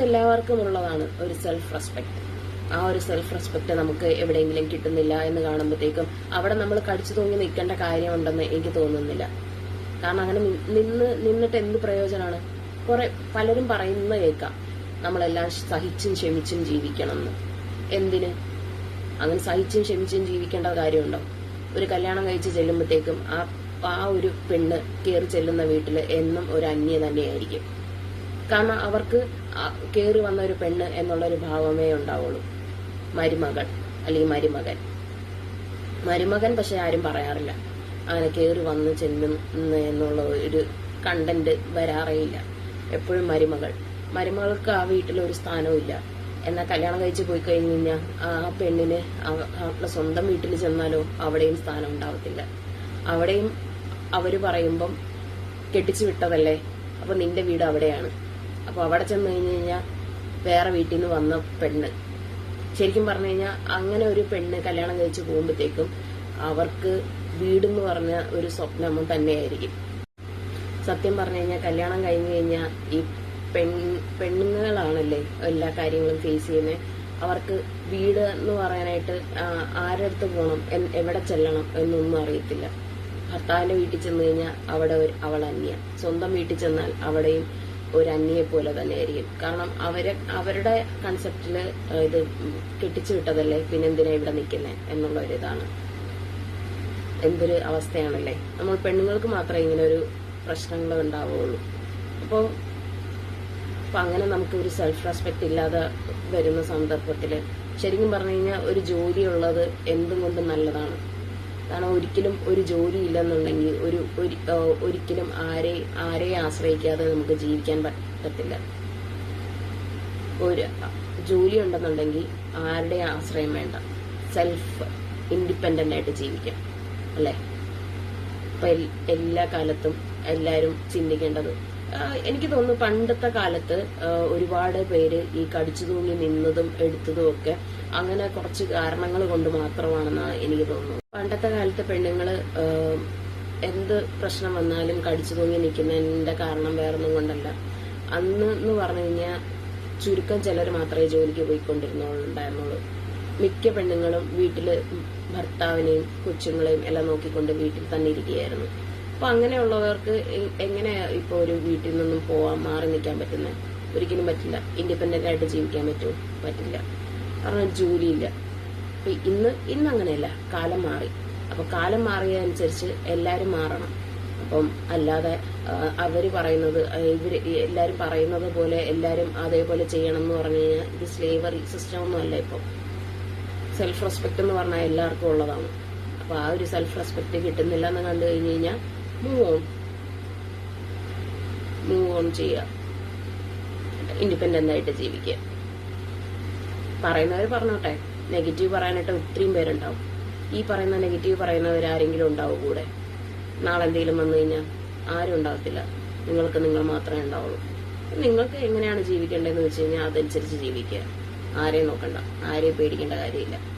എല്ലാവർക്കും ഉള്ളതാണ് ഒരു സെൽഫ് റെസ്പെക്ട് ആ ഒരു സെൽഫ് റെസ്പെക്ട് നമുക്ക് എവിടെയെങ്കിലും കിട്ടുന്നില്ല എന്ന് കാണുമ്പോഴത്തേക്കും അവിടെ നമ്മൾ കടിച്ചു തൂങ്ങി നിൽക്കേണ്ട കാര്യമുണ്ടെന്ന് എനിക്ക് തോന്നുന്നില്ല. കാരണം അങ്ങനെ നിന്ന് നിന്നിട്ട് എന്ത് പ്രയോജനമാണ് കുറെ പലരും പറയുന്ന കേൾക്കാം. നമ്മളെല്ലാം സഹിച്ചും ക്ഷമിച്ചും ജീവിക്കണം എന്ന്. എന്തിന്? അങ്ങനെ സഹിച്ചും ക്ഷമിച്ചും ജീവിക്കേണ്ട കാര്യമുണ്ടോ? ഒരു കല്യാണം കഴിച്ച് ചെല്ലുമ്പോഴത്തേക്കും ആ ആ ഒരു പെണ്ണ് കയറി ചെല്ലുന്ന വീട്ടിൽ എന്നും ഒരു അന്യ തന്നെയായിരിക്കും. കാരണം അവർക്ക് കയറി വന്ന ഒരു പെണ്ണ് എന്നുള്ള ഒരു ഭാവമേ ഉണ്ടാവുള്ളൂ. മരുമകൾ അല്ലെങ്കിൽ മരുമകൻ. മരുമകൻ പക്ഷെ ആരും പറയാറില്ല. അങ്ങനെ കയറി വന്ന് ചെല്ലും എന്നുള്ള ഒരു കണ്ടന്റ് വരാറേയില്ല. എപ്പോഴും മരുമകൾ. മരുമകൾക്ക് ആ വീട്ടിൽ ഒരു സ്ഥാനവും എന്നാൽ കല്യാണം കഴിച്ച് പോയി കഴിഞ്ഞു കഴിഞ്ഞാൽ ആ പെണ്ണിന് അവരുടെ സ്വന്തം വീട്ടിൽ ചെന്നാലോ അവിടെയും സ്ഥാനം ഉണ്ടാവത്തില്ല. അവിടെയും അവർ പറയുമ്പം കെട്ടിച്ചു വിട്ടതല്ലേ? അപ്പൊ നിന്റെ വീട് അവിടെയാണ്. അപ്പൊ അവിടെ ചെന്ന് കഴിഞ്ഞ് കഴിഞ്ഞാൽ വേറെ വീട്ടിൽ നിന്ന് വന്ന പെണ്ണ്. ശരിക്കും പറഞ്ഞു കഴിഞ്ഞാൽ അങ്ങനെ ഒരു പെണ്ണ് കല്യാണം കഴിച്ച് പോകുമ്പോഴത്തേക്കും അവർക്ക് വീടെന്ന് പറഞ്ഞ ഒരു സ്വപ്നം തന്നെയായിരിക്കും. സത്യം പറഞ്ഞു കഴിഞ്ഞാൽ കല്യാണം കഴിഞ്ഞു കഴിഞ്ഞാൽ ഈ പെൺ പെണ്ണുങ്ങളാണല്ലേ എല്ലാ കാര്യങ്ങളും ഫേസ് ചെയ്യുന്നത് അവർക്ക് വീട് എന്ന് പറയാനായിട്ട് ആരടുത്ത് പോകണം എവിടെ ചെല്ലണം എന്നൊന്നും അറിയത്തില്ല. ഭർത്താവിന്റെ വീട്ടിൽ ചെന്ന് കഴിഞ്ഞാൽ അവിടെ അവൾ അന്യ. സ്വന്തം വീട്ടിൽ ചെന്നാൽ അവിടെയും ഒരു അന്യയെ പോലെ തന്നെ ആയിരിക്കും. കാരണം അവരെ അവരുടെ കൺസെപ്റ്റിൽ ഇത് കെട്ടിച്ചു വിട്ടതല്ലേ പിന്നെ എന്തിനാ ഇവിടെ നിൽക്കുന്നേ എന്നുള്ള ഒരു ഇതാണ്. എന്തൊരു അവസ്ഥയാണല്ലേ. നമ്മൾ പെണ്ണുങ്ങൾക്ക് മാത്രമേ ഇങ്ങനെ ഒരു പ്രശ്നങ്ങൾ ഉണ്ടാവുകയുള്ളൂ അപ്പോൾ അപ്പൊ അങ്ങനെ നമുക്ക് ഒരു സെൽഫ് റെസ്പെക്ട് ഇല്ലാതെ വരുന്ന സന്ദർഭത്തിൽ ശരിക്കും പറഞ്ഞു കഴിഞ്ഞാൽ ഒരു ജോലി ഉള്ളത് എന്തും കൊണ്ടും നല്ലതാണ്. കാരണം ഒരിക്കലും ഒരു ജോലി ഇല്ലെന്നുണ്ടെങ്കിൽ ഒരു ഒരു- ഒരിക്കലും ആരെ ആരെയും ആശ്രയിക്കാതെ നമുക്ക് ജീവിക്കാൻ പറ്റത്തില്ല. ഒരു ജോലി ഉണ്ടെന്നുണ്ടെങ്കിൽ ആരുടെ ആശ്രയം വേണ്ട. സെൽഫ് ഇൻഡിപെൻഡന്റ് ആയിട്ട് ജീവിക്കാം അല്ലേ? അപ്പൊ എല്ലാ കാലത്തും എല്ലാരും ചിന്തിക്കേണ്ടത് എനിക്ക് തോന്നുന്നു പണ്ടത്തെ കാലത്ത് ഒരുപാട് പേര് ഈ കടിച്ചു തൂങ്ങി നിന്നതും എടുത്തതും ഒക്കെ അങ്ങനെ കുറച്ച് കാരണങ്ങൾ കൊണ്ട് മാത്രമാണെന്നാണ് എനിക്ക് തോന്നുന്നത്. പണ്ടത്തെ കാലത്ത് പെണ്ണുങ്ങൾ എന്ത് പ്രശ്നം വന്നാലും കടിച്ചു തൂങ്ങി നിൽക്കുന്നതിന്റെ കാരണം വേറൊന്നും കൊണ്ടല്ല. അന്ന് എന്ന് പറഞ്ഞു കഴിഞ്ഞാൽ ചുരുക്കം ചിലർ മാത്രമേ ജോലിക്ക് പോയിക്കൊണ്ടിരുന്നുണ്ടായിരുന്നുള്ളൂ മിക്ക പെണ്ണുങ്ങളും വീട്ടിൽ ഭർത്താവിനെയും കൊച്ചുങ്ങളെയും എല്ലാം നോക്കിക്കൊണ്ട് വീട്ടിൽ തന്നെ ഇരിക്കുകയായിരുന്നു. അപ്പൊ അങ്ങനെയുള്ളവർക്ക് എങ്ങനെ ഇപ്പൊ ഒരു വീട്ടിൽ നിന്നും പോവാൻ മാറി നിൽക്കാൻ പറ്റുന്നത് ഒരിക്കലും പറ്റില്ല. ഇൻഡിപെൻഡന്റ് ആയിട്ട് ജീവിക്കാൻ പറ്റുമോ പറ്റില്ല. കാരണം ജോലിയില്ല. അപ്പൊ ഇന്ന് ഇന്ന് അങ്ങനെയല്ല. കാലം മാറി. അപ്പൊ കാലം മാറിയതനുസരിച്ച് എല്ലാരും മാറണം. അപ്പം അല്ലാതെ അവർ പറയുന്നത് ഇവർ എല്ലാരും പറയുന്നത് പോലെ എല്ലാരും അതേപോലെ ചെയ്യണം എന്ന് പറഞ്ഞു കഴിഞ്ഞാൽ ഇത് സ്ലേവറി സിസ്റ്റം ഒന്നും അല്ല ഇപ്പം. സെൽഫ് റെസ്പെക്ട് എന്ന് പറഞ്ഞാൽ എല്ലാവർക്കും ഉള്ളതാണ്. അപ്പൊ ആ ഒരു സെൽഫ് റെസ്പെക്ട് കിട്ടുന്നില്ല എന്ന് കണ്ടു കഴിഞ്ഞു കഴിഞ്ഞാൽ മൂവ് ഓൺ മൂവ് ഓൺ ചെയ്യുക ഇൻഡിപെൻഡന്റ് ആയിട്ട് ജീവിക്കുക പറയുന്നവർ പറഞ്ഞോട്ടെ. നെഗറ്റീവ് പറയാനായിട്ട് ഒത്തിരിയും പേരുണ്ടാവും. ഈ പറയുന്ന നെഗറ്റീവ് പറയുന്നവർ ആരെങ്കിലും ഉണ്ടാവും കൂടെ. നാളെ എന്തെങ്കിലും വന്നു കഴിഞ്ഞാൽ ആരും ഉണ്ടാവത്തില്ല നിങ്ങൾക്ക് നിങ്ങൾ മാത്രമേ ഉണ്ടാവുള്ളൂ. നിങ്ങൾക്ക് എങ്ങനെയാണ് ജീവിക്കേണ്ടതെന്ന് വെച്ച് കഴിഞ്ഞാൽ അതനുസരിച്ച് ജീവിക്കുക. ആരെയും നോക്കണ്ട. ആരെയും പേടിക്കേണ്ട കാര്യമില്ല.